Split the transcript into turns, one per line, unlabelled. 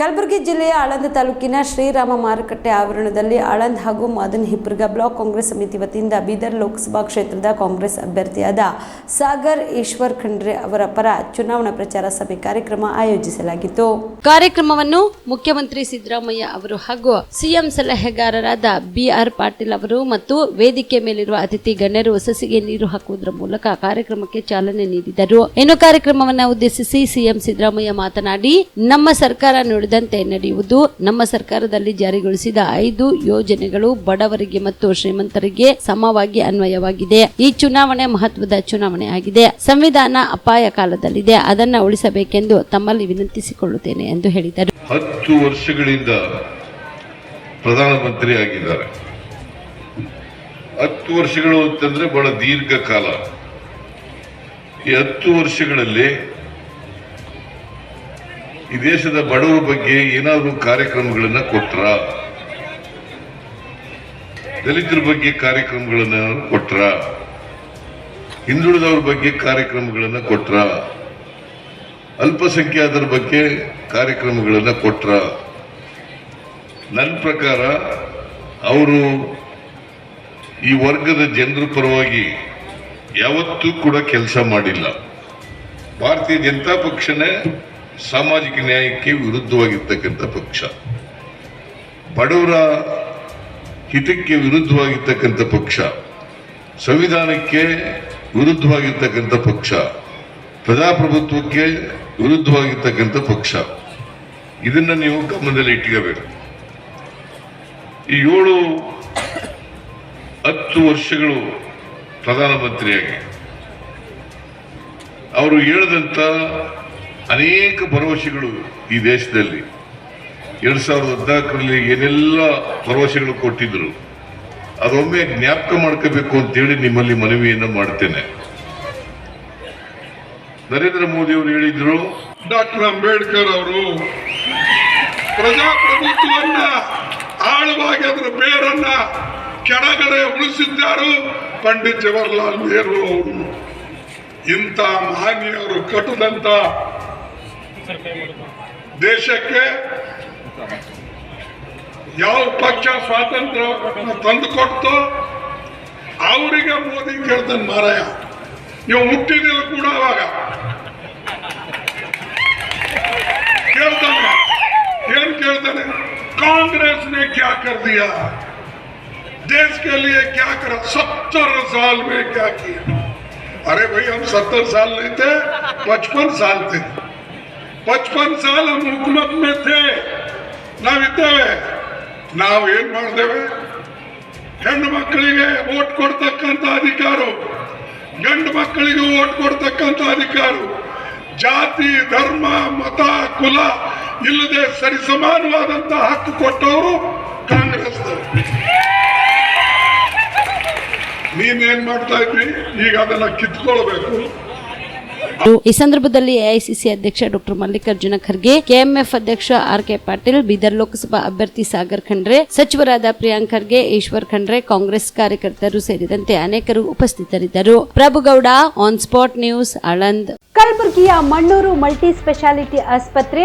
ಕಲಬುರಗಿ ಜಿಲ್ಲೆಯ ಆಳಂದ ತಾಲೂಕಿನ ಶ್ರೀರಾಮ ಮಾರುಕಟ್ಟೆ ಆವರಣದಲ್ಲಿ ಆಳಂದ್ ಹಾಗೂ ಮಾದನ್ ಹಿಪ್ರಗ ಬ್ಲಾಕ್ ಕಾಂಗ್ರೆಸ್ ಸಮಿತಿ ವತಿಯಿಂದ ಬೀದರ್ ಲೋಕಸಭಾ ಕ್ಷೇತ್ರದ ಕಾಂಗ್ರೆಸ್ ಅಭ್ಯರ್ಥಿಯಾದ ಸಾಗರ್ ಈಶ್ವರ್ ಖಂಡ್ರೆ ಅವರ ಪರ ಚುನಾವಣಾ ಪ್ರಚಾರ ಸಭೆ ಕಾರ್ಯಕ್ರಮ ಆಯೋಜಿಸಲಾಗಿತ್ತು. ಕಾರ್ಯಕ್ರಮವನ್ನು ಮುಖ್ಯಮಂತ್ರಿ ಸಿದ್ದರಾಮಯ್ಯ ಅವರು ಹಾಗೂ ಸಿಎಂ ಸಲಹೆಗಾರರಾದ ಬಿಆರ್ ಪಾಟೀಲ್ ಅವರು ಮತ್ತು ವೇದಿಕೆ ಮೇಲಿರುವ ಅತಿಥಿ ಗಣ್ಯರು ಸಸಿಗೆ ನೀರು ಹಾಕುವುದರ ಮೂಲಕ ಕಾರ್ಯಕ್ರಮಕ್ಕೆ ಚಾಲನೆ ನೀಡಿದರು. ಇನ್ನು ಕಾರ್ಯಕ್ರಮವನ್ನು ಉದ್ದೇಶಿಸಿ ಸಿಎಂ ಸಿದ್ದರಾಮಯ್ಯ ಮಾತನಾಡಿ, ನಮ್ಮ ಸರ್ಕಾರ ನುಡಿದಂತೆ ನಡೆಯುವುದು ನಮ್ಮ ಸರ್ಕಾರದಲ್ಲಿ ಜಾರಿಗೊಳಿಸಿದ ಐದು ಯೋಜನೆಗಳು ಬಡವರಿಗೆ ಮತ್ತು ಶ್ರೀಮಂತರಿಗೆ ಸಮವಾಗಿ ಅನ್ವಯವಾಗಿದೆ. ಈ ಚುನಾವಣೆ ಮಹತ್ವದ ಚುನಾವಣೆ ಆಗಿದೆ. ಸಂವಿಧಾನ ಅಪಾಯ ಕಾಲದಲ್ಲಿದೆ. ಅದನ್ನ ಉಳಿಸಬೇಕೆಂದು ತಮ್ಮಲ್ಲಿ ವಿನಂತಿಸಿಕೊಳ್ಳುತ್ತೇನೆ ಎಂದು ಹೇಳಿದರು.
ಹತ್ತು ವರ್ಷಗಳಿಂದ ಪ್ರಧಾನಮಂತ್ರಿ ಆಗಿದ್ದಾರೆ. ಹತ್ತು ವರ್ಷಗಳು ಅಂತಂದ್ರೆ ಬಹಳ ದೀರ್ಘಕಾಲ. ಈ ಹತ್ತು ವರ್ಷಗಳಲ್ಲಿ ಈ ದೇಶದ ಬಡವರ ಬಗ್ಗೆ ಏನಾದರೂ ಕಾರ್ಯಕ್ರಮಗಳನ್ನ ಕೊಟ್ರ? ದಲಿತರ ಬಗ್ಗೆ ಕಾರ್ಯಕ್ರಮಗಳನ್ನ ಕೊಟ್ರ? ಹಿಂದುಳಿದವ್ರ ಬಗ್ಗೆ ಕಾರ್ಯಕ್ರಮಗಳನ್ನ ಕೊಟ್ರ? ಅಲ್ಪಸಂಖ್ಯಾತರ ಬಗ್ಗೆ ಕಾರ್ಯಕ್ರಮಗಳನ್ನ ಕೊಟ್ರ? ನನ್ನ ಪ್ರಕಾರ ಅವರು ಈ ವರ್ಗದ ಜನರ ಪರವಾಗಿ ಯಾವತ್ತೂ ಕೂಡ ಕೆಲಸ ಮಾಡಿಲ್ಲ. ಭಾರತೀಯ ಜನತಾ ಪಕ್ಷನೇ ಸಾಮಾಜಿಕ ನ್ಯಾಯಕ್ಕೆ ವಿರುದ್ಧವಾಗಿರ್ತಕ್ಕಂಥ ಪಕ್ಷ. ಬಡವರ ಹಿತಕ್ಕೆ ವಿರುದ್ಧವಾಗಿರ್ತಕ್ಕಂಥ ಪಕ್ಷ. ಸಂವಿಧಾನಕ್ಕೆ ವಿರುದ್ಧವಾಗಿರ್ತಕ್ಕಂಥ ಪಕ್ಷ. ಪ್ರಜಾಪ್ರಭುತ್ವಕ್ಕೆ ವಿರುದ್ಧವಾಗಿರ್ತಕ್ಕಂಥ ಪಕ್ಷ. ಇದನ್ನ ನೀವು ಗಮನದಲ್ಲಿ ಇಟ್ಕೋಬೇಕು ಈ ಏಳು ಹತ್ತು ವರ್ಷಗಳು ಪ್ರಧಾನಮಂತ್ರಿಯಾಗಿ. ಅವರು ಹೇಳಿದಂತ ಅನೇಕ ಭರವಸೆಗಳು ಈ ದೇಶದಲ್ಲಿ. ಎರಡ್ ಸಾವಿರದ ಹದಿನಾಲ್ಕರಲ್ಲಿ ಏನೆಲ್ಲ ಭರವಸೆಗಳು ಕೊಟ್ಟಿದ್ರು, ಅದೊಮ್ಮೆ ಜ್ಞಾಪಕ ಮಾಡ್ಕೋಬೇಕು ಅಂತೇಳಿ ನಿಮ್ಮಲ್ಲಿ ಮನವಿಯನ್ನು ಮಾಡ್ತೇನೆ. ನರೇಂದ್ರ ಮೋದಿ ಅವರು ಹೇಳಿದ್ರು,
ಡಾಕ್ಟರ್ ಅಂಬೇಡ್ಕರ್ ಅವರು, ಪ್ರಜಾಪ್ರಭುತ್ವವನ್ನ ಆಳವಾಗಿ ಅದರ ಬೇರನ್ನ ಕೆಳಗಡೆ ಉಳಿಸಿದ್ದಾರು ಪಂಡಿತ್ ಜವಾಹರ್ಲಾಲ್ ನೆಹರು ಅವರು. ಇಂಥ ಮಹನೀಯರು ಕಟ್ಟದಂತ ದೇಶಕ್ಕೆ ಯಾವ ಪಕ್ಷ ಸ್ವಾತಂತ್ರ್ಯ ತಂದು ಕೊಡ್ತೋ ಅವರಿಗೆ ಮೋದಿ ಕೇಳ್ತಾನೆ ಮಾರಾಯ ನೀವು ಹುಟ್ಟಿದಿಲ್ಲ ಕೂಡ ಅವಾಗ ಕೇಳ್ತಾನೆ ಏನ್ ಕೇಳ್ತಾನೆ कांग्रेस ने क्या कर दिया देश के लिए क्या करा सत्तर साल में क्या किया अरे भाई हम सत्तर साल नहीं थे पचपन साल थे ಪಚ್ಪನ್ ಸಾಲ ನಮ್ಮ ಹುಕುಮತ್ ನಾವಿದ್ದೇವೆ. ನಾವು ಏನ್ ಮಾಡ್ದೇವೆ? ಹೆಣ್ಣು ಮಕ್ಕಳಿಗೆ ಓಟ್ ಕೊಡ್ತಕ್ಕಂಥ ಅಧಿಕಾರ ಗಂಡು ಮಕ್ಕಳಿಗೆ ಓಟ್ ಕೊಡ್ತಕ್ಕಂಥ ಅಧಿಕಾರ ಜಾತಿ, ಧರ್ಮ, ಮತ, ಕುಲ ಇಲ್ಲದೆ ಸರಿಸಮಾನವಾದಂತ ಹಕ್ಕು ಕೊಟ್ಟವರು ಕಾಂಗ್ರೆಸ್ ನೀನೇನ್ ಮಾಡ್ತಾ ಇದ್ವಿ ಈಗ ಅದನ್ನ ಕಿತ್ಕೊಳ್ಬೇಕು.
ಈ ಸಂದರ್ಭದಲ್ಲಿ ಎಐಸಿಸಿ ಅಧ್ಯಕ್ಷ ಡಾಕ್ಟರ್ ಮಲ್ಲಿಕಾರ್ಜುನ ಖರ್ಗೆ, ಕೆಎಂಎಫ್ ಅಧ್ಯಕ್ಷ ಆರ್ ಕೆ ಪಾಟೀಲ್, ಬೀದರ್ ಲೋಕಸಭಾ ಅಭ್ಯರ್ಥಿ ಸಾಗರ್ ಖಂಡ್ರೆ, ಸಚಿವರಾದ ಪ್ರಿಯಾಂಕ್ ಖರ್ಗೆ, ಈಶ್ವರ್ ಖಂಡ್ರೆ, ಕಾಂಗ್ರೆಸ್ ಕಾರ್ಯಕರ್ತರು ಸೇರಿದಂತೆ ಅನೇಕರು ಉಪಸ್ಥಿತರಿದ್ದರು. Prabhugouda on spot news Aland
ಕಲಬುರಗಿಯ ಮಣ್ಣೂರು ಮಲ್ಟಿ ಸ್ಪೆಷಾಲಿಟಿ ಆಸ್ಪತ್ರೆ